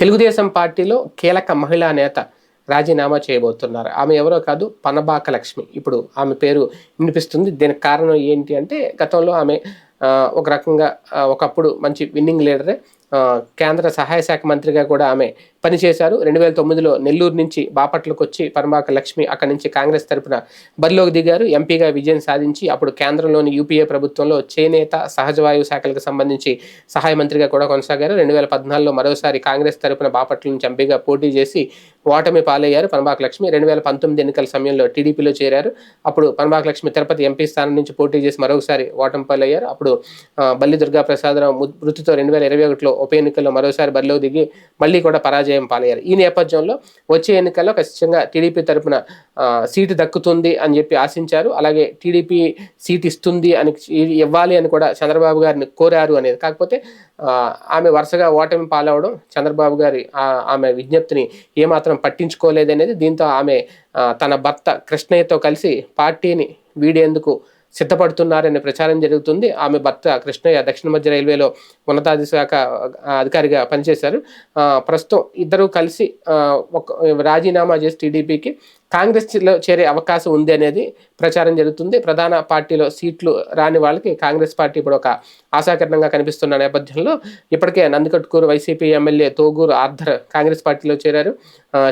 తెలుగుదేశం పార్టీలో కీలక మహిళా నేత రాజీనామా చేయబోతున్నారు. ఆమె ఎవరో కాదు పనబాక లక్ష్మి. ఇప్పుడు ఆమె పేరు వినిపిస్తుంది. దీనికి కారణం ఏంటి అంటే గతంలో ఆమె ఒక రకంగా ఒకప్పుడు మంచి విన్నింగ్ లీడరే. కేంద్ర సహాయ శాఖ మంత్రిగా కూడా ఆమె పనిచేశారు. రెండు వేల తొమ్మిదిలో నెల్లూరు నుంచి బాపట్లకు వచ్చి పరమాక లక్ష్మి అక్కడి నుంచి కాంగ్రెస్ తరపున బరిలోకి దిగారు. ఎంపీగా విజయం సాధించి అప్పుడు కేంద్రంలోని యూపీఏ ప్రభుత్వంలో చేనేత సహజ వాయువు శాఖలకు సంబంధించి సహాయ మంత్రిగా కూడా కొనసాగారు. రెండు వేల పద్నాలుగులో మరోసారి కాంగ్రెస్ తరపున బాపట్ల నుంచి ఎంపీగా పోటీ చేసి ఓటమి పాలయ్యారు పరమాక లక్ష్మి. రెండు వేల పంతొమ్మిది ఎన్నికల సమయంలో టీడీపీలో చేరారు. అప్పుడు పరమాక లక్ష్మి తిరుపతి ఎంపీ స్థానం నుంచి పోటీ చేసి మరొకసారి ఓటమి పాలయ్యారు. అప్పుడు బల్లి దుర్గా ప్రసాదరావు మృతితో రెండు వేల ఇరవై ఒకటిలో ఉప ఎన్నికల్లో మరోసారి బరిలో దిగి మళ్ళీ కూడా పరాజయం పాలయ్యారు. ఈ నేపథ్యంలో వచ్చే ఎన్నికల్లో ఖచ్చితంగా టీడీపీ తరఫున సీటు దక్కుతుంది అని చెప్పి ఆశించారు. అలాగే టీడీపీ సీట్ ఇస్తుంది అని ఇవ్వాలి అని కూడా చంద్రబాబు గారిని కోరారు అనేది. కాకపోతే ఆమె వరుసగా ఓటమి పాలవడం చంద్రబాబు గారి ఆమె విజ్ఞప్తిని ఏమాత్రం పట్టించుకోలేదనేది దీంతో ఆమె తన భర్త కృష్ణయ్యతో కలిసి పార్టీని వీడేందుకు సిద్ధపడుతున్నారనే ప్రచారం జరుగుతుంది. ఆమె భర్త కృష్ణయ్య దక్షిణ మధ్య రైల్వేలో ఉన్నతాధి శాఖ అధికారిగా పనిచేశారు. ప్రస్తుతం ఇద్దరు కలిసి ఒక రాజీనామా చేసి టీడీపీకి కాంగ్రెస్లో చేరే అవకాశం ఉంది అనేది ప్రచారం జరుగుతుంది. ప్రధాన పార్టీలో సీట్లు రాని వాళ్ళకి కాంగ్రెస్ పార్టీ ఇప్పుడు ఒక ఆశాకరణంగా కనిపిస్తున్న నేపథ్యంలో ఇప్పటికే Nandikotkur YCP MLA Thoguru Arthur Congress పార్టీలో చేరారు.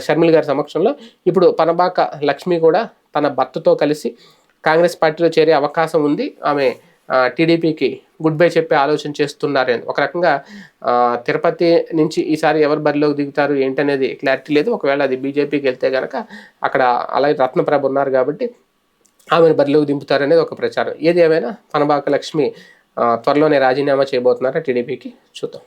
షర్మిల్ గారి సమక్షంలో. ఇప్పుడు పనబాక లక్ష్మి కూడా తన భర్తతో కలిసి కాంగ్రెస్ పార్టీలో చేరే అవకాశం ఉంది. ఆమె టీడీపీకి గుడ్ బై చెప్పే ఆలోచన చేస్తున్నారని. ఒక రకంగా తిరుపతి నుంచి ఈసారి ఎవరు బరిలోకి దిగుతారు ఏంటనేది క్లారిటీ లేదు. ఒకవేళ అది బీజేపీకి వెళ్తే కనుక అక్కడ అలాగే రత్నప్రభ ఉన్నారు కాబట్టి ఆమెను బరిలోకి దింపుతారనేది ఒక ప్రచారం. ఏది ఏమైనా పనబాక లక్ష్మి త్వరలోనే రాజీనామా చేయబోతున్నారా టీడీపీకి? చూద్దాం.